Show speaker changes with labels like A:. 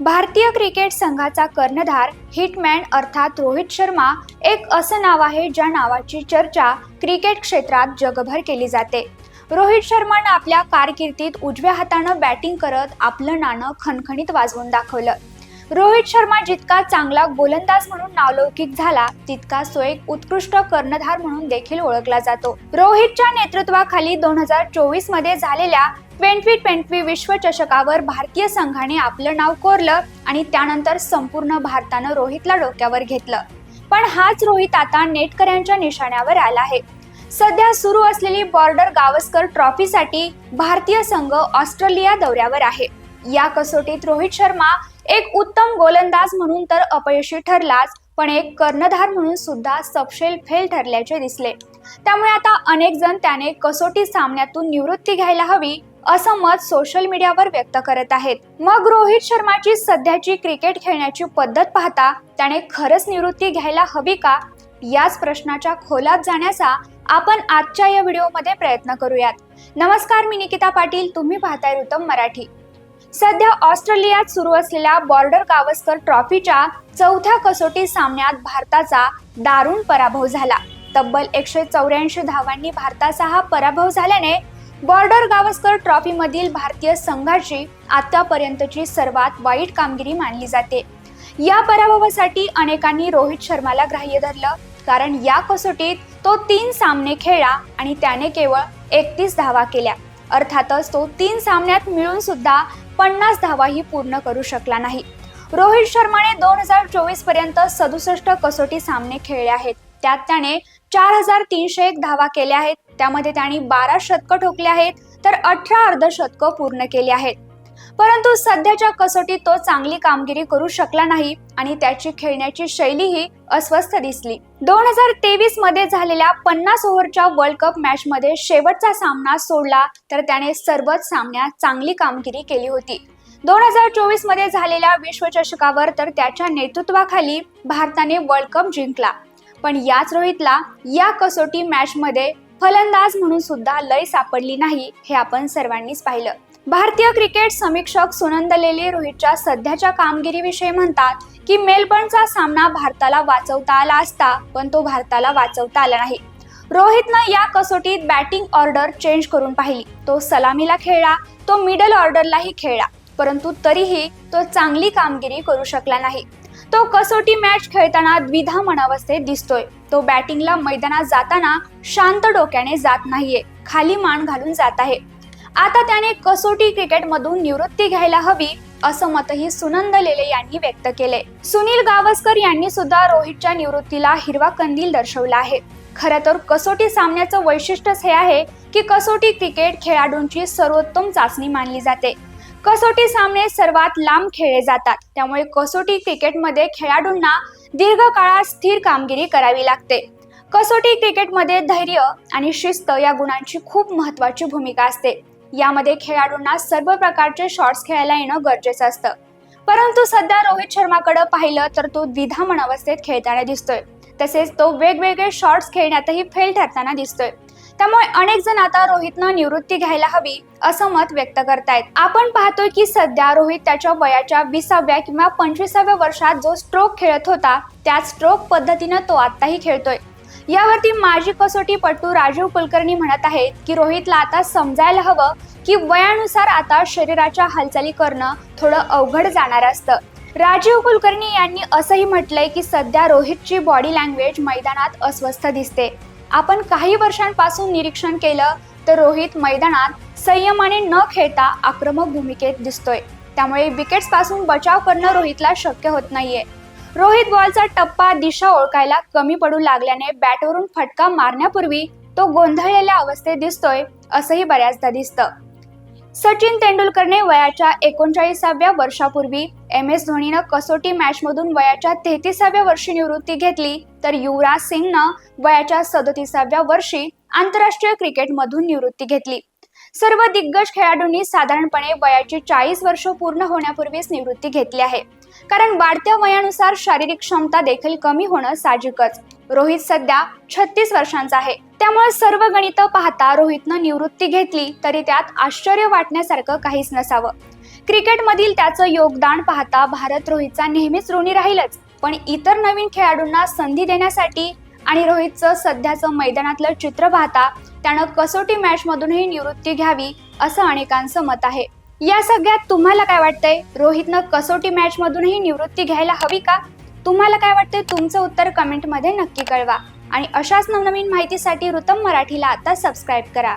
A: भारतीय क्रिकेट संघाचा कर्णधार हिटमॅन अर्थात रोहित शर्मा एक असं नाव आहे ज्या नावाची चर्चा क्रिकेट क्षेत्रात जगभर केली जाते. रोहित शर्मानं आपल्या कारकिर्दीत उजव्या हातानं बॅटिंग करत आपलं नाणं खणखणीत वाजवून दाखवलं. रोहित शर्मा जितका चांगला गोलंदाज म्हणून नावलौकिक झाला तितकाच तो एक उत्कृष्ट कर्णधार म्हणून देखील ओळखला जातो. रोहितच्या नेतृत्वाखाली दोन हजार चोवीसमध्ये झालेल्या ट्वेंटी ट्वेंटी विश्वचषकावर भारतीय संघाने आपलं नाव कोरलं आणि त्यानंतर संपूर्ण भारतानं रोहितला डोक्यावर घेतलं. पण हाच रोहित आता नेटकऱ्यांच्या निशाण्यावर आला आहे. सध्या सुरू असलेली बॉर्डर गावस्कर ट्रॉफीसाठी भारतीय संघ ऑस्ट्रेलिया दौऱ्यावर आहे. या कसोटीत रोहित शर्मा एक उत्तम गोलंदाज म्हणून तर अपयशी ठरलाच पण एक कर्णधार म्हणून सुद्धा सपशेल फेल ठरल्याचे दिसले. त्यामुळे आता अनेक जण त्याने कसोटी सामन्यातून निवृत्ती घ्यायला हवी असं मत सोशल मीडियावर व्यक्त करत आहेत. मग रोहित शर्माची सध्याची क्रिकेट खेळण्याची पद्धत पाहता त्याने खरंच निवृत्ती घ्यायला हवी का? याच प्रश्नाच्या खोलात जाण्याचा आपण आजच्या या व्हिडिओमध्ये प्रयत्न करूयात. नमस्कार मी निकिता पाटील. तुम्ही पाहताय ऋतम मराठी. सध्या ऑस्ट्रेलियात सुरू असलेल्या बॉर्डर गावस्कर ट्रॉफीच्या चौथ्या कसोटी सामन्यात भारताचा दारुण पराभव झाला. तब्बल एकशे चौऱ्याऐंशी धावांनी भारताचा हा पराभव झाल्याने बॉर्डर गावस्कर ट्रॉफीमधील भारतीय संघाची आतापर्यंतची सर्वात वाईट कामगिरी मानली जाते. या पराभवासाठी अनेकांनी रोहित शर्माला ग्राह्य धरलं कारण या कसोटीत तो तीन सामने खेळला आणि त्याने केवळ एकतीस धावा केल्या. अर्थातच तो तीन सामन्यात मिळून सुद्धा पन्नास धावाही पूर्ण करू शकला नाही. रोहित शर्माने दोन हजार चोवीसपर्यंत सदुसष्ट कसोटी सामने खेळले आहेत. त्यात त्याने चार हजार तीनशे एक धावा केल्या आहेत. त्यामध्ये त्याने बारा शतकं ठोकले आहेत. तर अठरा अर्धशतकं पूर्ण केली आहेत. परंतु सध्याच्या कसोटीत तो चांगली कामगिरी करू शकला नाही आणि त्याची खेळण्याची शैलीही अस्वस्थ दिसली. दोन हजार तेवीसमध्ये झालेल्या पन्नास ओव्हरच्या वर्ल्ड कप मॅच मध्ये शेवटचा सामना सोडला तर त्याने सर्वच सामन्यात चांगली कामगिरी केली होती. दोन हजार चोवीसमध्ये झालेल्या विश्वचषकावर तर त्याच्या नेतृत्वाखाली भारताने वर्ल्ड कप जिंकला. पण याच रोहितला या कसोटी मॅच मध्ये फलंदाज म्हणून सुद्धा लय सापडली नाही हे आपण सर्वांनीच पाहिलं. भारतीय क्रिकेट समीक्षक सुनंद लेले रोहितच्या सध्याच्या कामगिरीविषयी म्हणतात की मेलबर्नचा सामना भारताला वाचवता आला असता पण तो भारताला वाचवता आला नाही. रोहितनं या कसोटीत बॅटिंग ऑर्डर चेंज करून पाहिली. तो सलामीला खेळला तो मिडल ऑर्डरलाही खेळला परंतु तरीही तो चांगली कामगिरी करू शकला नाही. तो कसोटी मॅच खेळताना द्विधा मनावस्थेत दिसतोय. तो बॅटिंगला मैदानात जाताना शांत डोक्याने जात नाहीये खाली मान घालून जात आहे. आता त्याने कसोटी क्रिकेटमधून निवृत्ती घ्यायला हवी असं मतही सुनंद लेले यांनी व्यक्त केले सुनील गावस्कर यांनी सुद्धा रोहितच्या निवृत्तीला हिरवा कंदील दर्शवला आहे. खरं तर कसोटी सामन्याचं वैशिष्ट्यच हे आहे की कसोटी क्रिकेट खेळाडूंची सर्वोत्तम चाचणी मानली जाते. कसोटी सामने सर्वात लांब खेळले जातात त्यामुळे कसोटी क्रिकेटमध्ये खेळाडूंना दीर्घकाळात स्थिर कामगिरी करावी लागते. कसोटी क्रिकेटमध्ये धैर्य आणि शिस्त या गुणांची खूप महत्वाची भूमिका असते. यामध्ये खेळाडूंना सर्व प्रकारचे शॉट्स खेळायला येणं गरजेचं असतं. परंतु सध्या रोहित शर्माकडे पाहिलं तर तो द्विधा अवस्थेत खेळताना दिसतोय. तसेच तो वेगवेगळे शॉट्स खेळण्यातही फेल ठरताना दिसतोय. त्यामुळे अनेक जण आता रोहितनं निवृत्ती घ्यायला हवी असं मत व्यक्त करतायत. आपण पाहतोय की सध्या रोहित त्याच्या वयाच्या विसाव्या किंवा पंचवीसाव्या वर्षात जो स्ट्रोक खेळत होता त्याच स्ट्रोक पद्धतीनं तो आत्ताही खेळतोय. यावरती माजी कसोटीपटू राजीव कुलकर्णी म्हणत आहेत की रोहितला आता समजायला हवं की वयानुसार आता शरीराच्या हालचाली करणं थोडं अवघड जाणार असतं. राजीव कुलकर्णी यांनी असंही म्हटलंय की सध्या रोहितची बॉडी लँग्वेज मैदानात अस्वस्थ दिसते. आपण काही वर्षांपासून निरीक्षण केलं तर रोहित मैदानात संयमाने न खेळता आक्रमक भूमिकेत दिसतोय. त्यामुळे विकेट्सपासून बचाव करणं रोहितला शक्य होत नाहीये. रोहित बॉलचा टप्पा दिशा ओळखायला कमी पडू लागल्याने बॅटवरून फटका मारण्यापूर्वी तो गोंधळलेल्या अवस्थेत दिसतोय असंही बऱ्याचदा दिसतं. सचिन तेंडुलकरने वयाच्या एकोणचाळीसाव्या वर्षापूर्वी एम एस धोनीनं कसोटी मॅचमधून वयाच्या तेहतीसाव्या वर्षी निवृत्ती घेतली तर युवराज सिंगनं वयाच्या सदतीसाव्या वर्षी आंतरराष्ट्रीय क्रिकेटमधून निवृत्ती घेतली. सर्व दिग्गज खेळाडूंनी साधारणपणे वयाची चाळीस वर्ष पूर्ण होण्यापूर्वीच निवृत्ती घेतली आहे. कारण वाढत्या वयानुसार शारीरिक क्षमता देखील कमी होणं साहजिकच. रोहित सध्या छत्तीस वर्षांचा आहे. त्यामुळे सर्व गणित पाहता रोहितनं निवृत्ती घेतली तरी त्यात आश्चर्य वाटण्यासारखं काहीच नसावं. क्रिकेटमधील त्याचं योगदान पाहता भारत रोहितचा नेहमीच ऋणी राहीलच. पण इतर नवीन खेळाडूंना संधी देण्यासाठी आणि रोहितचं सध्याचं मैदानातलं चित्र पाहता त्यानं कसोटी मॅचमधूनही निवृत्ती घ्यावी असं अनेकांचं मत आहे. या सगळ्यात तुम्हाला काय वाटतंय? रोहितनं कसोटी मॅचमधूनही निवृत्ती घ्यायला हवी का? तुम्हाला काय वाटतंय? तुमचं उत्तर कमेंटमध्ये नक्की कळवा. आणि अशाच नवनवीन माहितीसाठी ऋतम मराठीला आता सबस्क्राईब करा.